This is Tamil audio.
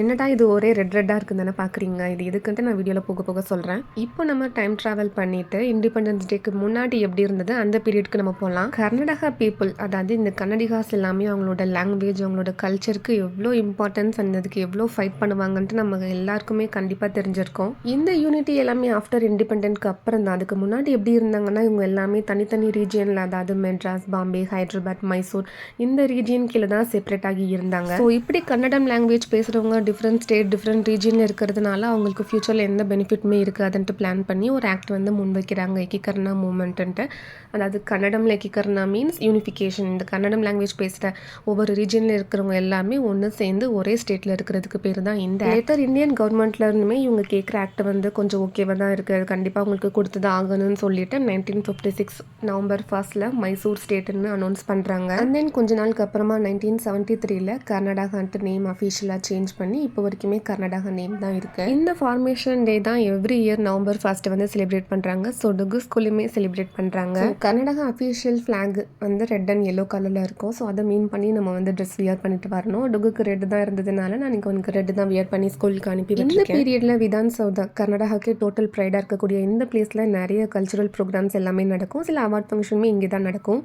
என்னடா இது ஒரே ரெட் ரெட்டாக இருக்குன்னு தானே பார்க்குறீங்க இது எதுக்குன்ட்டு நான் வீடியோவில் போக போக சொல்கிறேன் இப்போ நம்ம டைம் ட்ராவல் பண்ணிட்டு இண்டிபெண்டன்ஸ் டேக்கு முன்னாடி எப்படி இருந்தது? அந்த பீரியட்க்கு நம்ம போகலாம் கர்நாடகா பீப்புள் அதாவது இந்த கன்னடிகாஸ் எல்லாமே அவங்களோட லாங்குவேஜ் அவங்களோட கல்ச்சருக்கு எவ்வளோ இம்பார்ட்டன்ஸ் அந்த அதுக்கு எவ்வளோ ஃபைட் பண்ணுவாங்கன்ட்டு நம்ம எல்லாருக்குமே கண்டிப்பாக தெரிஞ்சிருக்கோம். இந்த யூனிட்டி எல்லாமே ஆஃப்டர் இண்டிபெண்டன்ட்க்கு அப்புறம் தான். அதுக்கு முன்னாடி எப்படி இருந்தாங்கன்னா இவங்க எல்லாமே தனித்தனி ரீஜியனில் அதாவது மெட்ராஸ் பாம்பே ஹைதராபாத் மைசூர் இந்த ரீஜியன் கீழே தான் செப்பரேட் ஆகி இருந்தாங்க. ஸோ இப்படி கன்னடம் லாங்குவேஜ் பேசுகிறவங்க டிஃப்ரெண்ட் ஸ்டேட் டிஃப்ரெண்ட் ரீஜியனில் இருக்கிறதுனால அவங்களுக்கு ஃப்யூச்சரில் எந்த பெனிஃபிட்டுமே இருக்காதுன்ட்டு பிளான் பண்ணி ஒரு ஆக்ட் வந்து முன்வைக்கிறாங்க. எக்கிகர்ணா மூமெண்ட்டுன்ட்டு அதாவது கன்னடம்ல எக்கிகர்ணா மீன்ஸ் யூனிஃபிகேஷன் இந்த கன்னடம் லாங்குவேஜ் பேசுகிற ஒவ்வொரு ரீஜனில் இருக்கிறவங்க எல்லாமே ஒன்று சேர்ந்து ஒரே ஸ்டேட்டில் இருக்கிறதுக்கு பேர் தான் இந்த லேட்டர் இந்தியன் கவர்மெண்ட்ல இருந்துமே இவங்க கேட்குற ஆக்ட் வந்து கொஞ்சம் ஓகேவாக தான் இருக்குது கண்டிப்பாக உங்களுக்கு கொடுத்து தான் ஆகணும்னு சொல்லிட்டு நைன்டீன் ஃபிஃப்டி சிக்ஸ் நவம்பர் ஃபர்ஸ்ட்ல மைசூர் ஸ்டேட்டுன்னு அனௌன்ஸ் பண்ணுறாங்க அண்ட் தென் கொஞ்ச நாளுக்கு அப்புறமா நைன்டீன் செவன்ட்டி த்ரீல கர்நாடகான்ட்டு நேம் அஃபிஷியலாக சேஞ்ச் பண்ணி இப்போ வரைக்குமே கர்நாடகா நேம் தான் இருக்குது இந்த ஃபார்மேஷன் டே தான் எவ்ரி இயர் நவம்பர் ஃபர்ஸ்ட் வந்து செலிப்ரேட் பண்ணுறாங்க ஸோ டுகு ஸ்கூல்லையுமே செலிப்ரேட் பண்ணுறாங்க கர்நாடகா அஃபிஷியல் ஃப்ளாக் வந்து ரெட் அண்ட் எல்லோ கலரில் இருக்கும். ஸோ அதை மீன் பண்ணி நம்ம வந்து ட்ரெஸ் வியர் பண்ணிட்டு வரணும். டுகுக்கு ரெட் தான் இருந்ததுனால நான் இன்னைக்கு உனக்கு ரெட் தான் வியர் பண்ணி ஸ்கூலுக்கு அனுப்பி இந்த பீரியடில் விதான் சௌதா கர்நாடகாக்கே டோட்டல் ப்ரைடாக இருக்கக்கூடிய இந்த பிளேஸில் நிறைய கல்ச்சுரல் ப்ரோக்ராம்ஸ் எல்லாமே நடக்கும். சில அவார்ட் ஃபங்க்ஷனுமே இங்கே தான் நடக்கும்.